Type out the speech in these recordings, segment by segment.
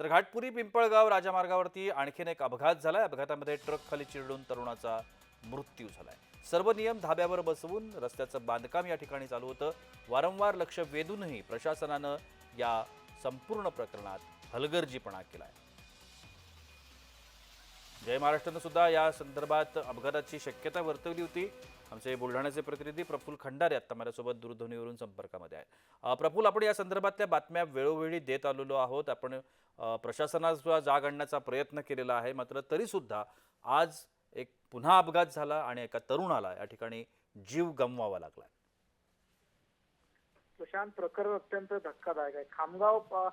तर घाटपुरी पिंपळगाव राजमार्गावरती आणखीन एक अपघात झाला अपघातामध्ये ट्रक खाली चिरडून तरुणाचा मृत्यू झालाय. सर्व नियम धाब्यावर बसवून रस्त्याचं बांधकाम या ठिकाणी चालू होतं. वारंवार लक्ष वेधूनही प्रशासनानं या संपूर्ण प्रकरणात हलगर्जीपणा केलाय. जय महाराष्ट्रानं सुद्धा या संदर्भात अपघाताची शक्यता वर्तवली होती. आमचे बुलढाण्याचे प्रतिनिधी प्रफुल खंडारे आता माझ्यासोबत दूरध्वनीवरून संपर्कामध्ये आहे प्रफुल आपण या संदर्भातल्या बातम्या वेळोवेळी देत आलेलो आहोत. आपण अ, प्रशासनाचा जाग आणण्याचा प्रयत्न केलेला आहे. मात्र तरी सुद्धा आज एक पुन्हा अपघात झाला आणि एका तरुणाला या ठिकाणी जीव गमवावा लागला. प्रशांत प्रकरण अत्यंत धक्कादायक आहे. खामगाव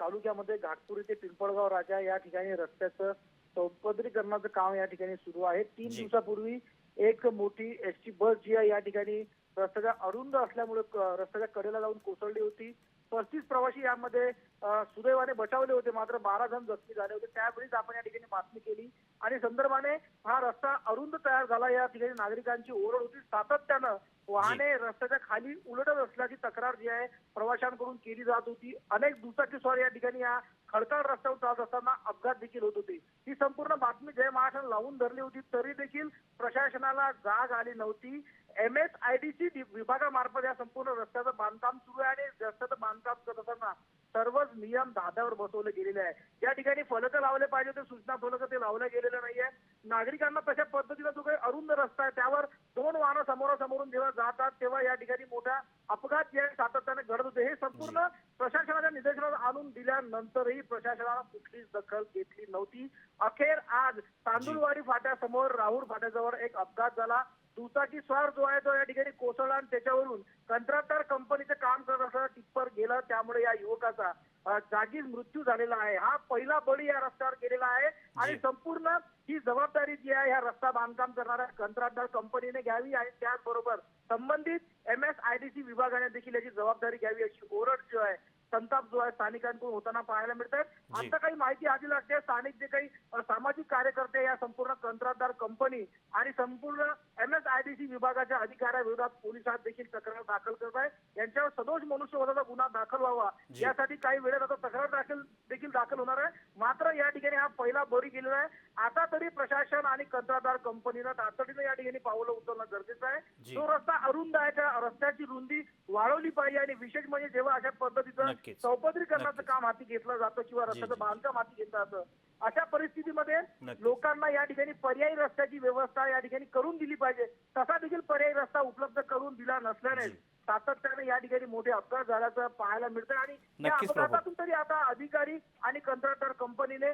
तालुक्यामध्ये घाटपुरी ते पिंपळगाव राजा या ठिकाणी रस्त्याचं चौपदरीकरणाचं काम या ठिकाणी सुरू आहे. तीन जी. दिवसापूर्वी एक मोठी एस टी बस जी आहे या ठिकाणी रस्त्याच्या अरुंद असल्यामुळे क- रस्त्याच्या कडेला जाऊन कोसळली होती. पस्तीस प्रवासी यामध्ये अ, सुदैवाने बचावले होते. मात्र बारा जण जखमी झाले होते. त्यावेळीच आपण या ठिकाणी बातमी केली. आणि संदर्भाने हा रस्ता अरुंद तयार झाला. या ठिकाणी नागरिकांची ओरड होती. सातत्यानं वाहने रस्त्याच्या खाली उलटत असल्याची तक्रार जी आहे प्रवाशांकडून केली जात होती. अनेक दुचाकी स्वार या ठिकाणी या खडकाळ रस्त्यावर जात असताना अपघात देखील होत होते. ही संपूर्ण बातमी जय महाराष्ट्र लावून धरली होती तरी देखील प्रशासनाला जाग आली नव्हती. M S I D C विभागामार्फत या संपूर्ण रस्त्याचं बांधकाम सुरू आहे आणि रस्त्याचं बांधकाम करत असताना सर्वच नियम धाब्यावर बसवले गेलेले आहे या ठिकाणी फलक लावले पाहिजे ते सूचना फलक ते लावले गेलेले नाहीये नागरिकांना तशा पद्धतीनं जो काही अरुंद रस्ता आहे त्यावर दोन वाहनं समोरासमोरून जेव्हा जातात तेव्हा या ठिकाणी मोठा अपघात जे आहे सातत्याने घडत होते. हे संपूर्ण प्रशासनाच्या निदर्शनात आणून दिल्यानंतरही प्रशासनानं कुठलीच दखल घेतली नव्हती. अखेर आज तांदूळवाडी फाट्यासमोर राहुल फाट्याजवळ एक अपघात झाला. दुचाकी स्वार जो आहे तो या ठिकाणी कोसळला आणि त्याच्यावरून कंत्राटदार कंपनीचं काम करत असताना टिप्पर गेलं त्यामुळे या युवकाचा जागीच मृत्यू झालेला आहे हा पहिला बळी या रस्त्यावर गेलेला आहे आणि. संपूर्ण ही जबाबदारी जी आहे ह्या रस्ता बांधकाम करणाऱ्या कंत्राटदार कंपनीने घ्यावी आणि त्याचबरोबर संबंधित M S I D C विभागाने देखील याची जबाबदारी घ्यावी अशी ओरड जो आहे संताप जो आहे स्थानिकांकडून होताना पाहायला मिळतात जी. आता काही माहिती आधी लागते स्थानिक जे काही सामाजिक कार्यकर्ते या संपूर्ण कंत्राटदार कंपनी आणि संपूर्ण M S I D C विभागाच्या अधिकाऱ्याविरोधात पोलिसात देखील तक्रार दाखल करत आहे यांच्यावर सदोष मनुष्यवधाचा गुन्हा दाखल व्हावा. यासाठी काही वेळेत आता तक्रार दाखल देखील होणार आहे मात्र या ठिकाणी हा पहिला बळी गेलेला आहे आता तरी प्रशासन आणि कंत्राटदार कंपनीनं तातडीनं या ठिकाणी पावलं उचलणं गरजेचं आहे जी. रस्ता अरुंद आहे त्या रस्त्याची रुंदी वाढवली पाहिजे आणि विशेष म्हणजे जेव्हा अशा पद्धतीचं. चौपदरीकरणाचं. काम हाती घेतलं जातं किंवा रस्त्याचं. बांधकाम हाती घेतलं जातं अशा परिस्थितीमध्ये. लोकांना या ठिकाणी पर्यायी रस्त्याची व्यवस्था या ठिकाणी करून दिली पाहिजे तसा देखील पर्यायी रस्ता उपलब्ध करून दिला नसल्याने. सातत्याने या ठिकाणी मोठे अपघात झाल्याचं पाहायला मिळतं आणि या नक्कीच, प्रभू. अपघातातून तरी आता अधिकारी आणि कंत्राटदार कंपनीने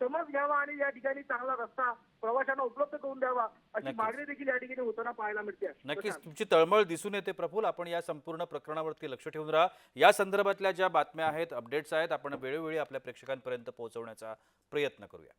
समज घ्यावा आणि या ठिकाणी चांगला रस्ता प्रवाशांना उपलब्ध करून द्यावा अशी. मागणी देखील या ठिकाणी होताना पाहायला मिळते. नक्कीच तुमची तळमळ दिसून येते प्रफुल आपण या संपूर्ण प्रकरणावरती लक्ष ठेवून राहा. या संदर्भातल्या ज्या बातम्या आहेत अपडेट्स आहेत आपण वेळोवेळी आपल्या प्रेक्षकांपर्यंत पोहोचवण्याचा प्रयत्न करूया.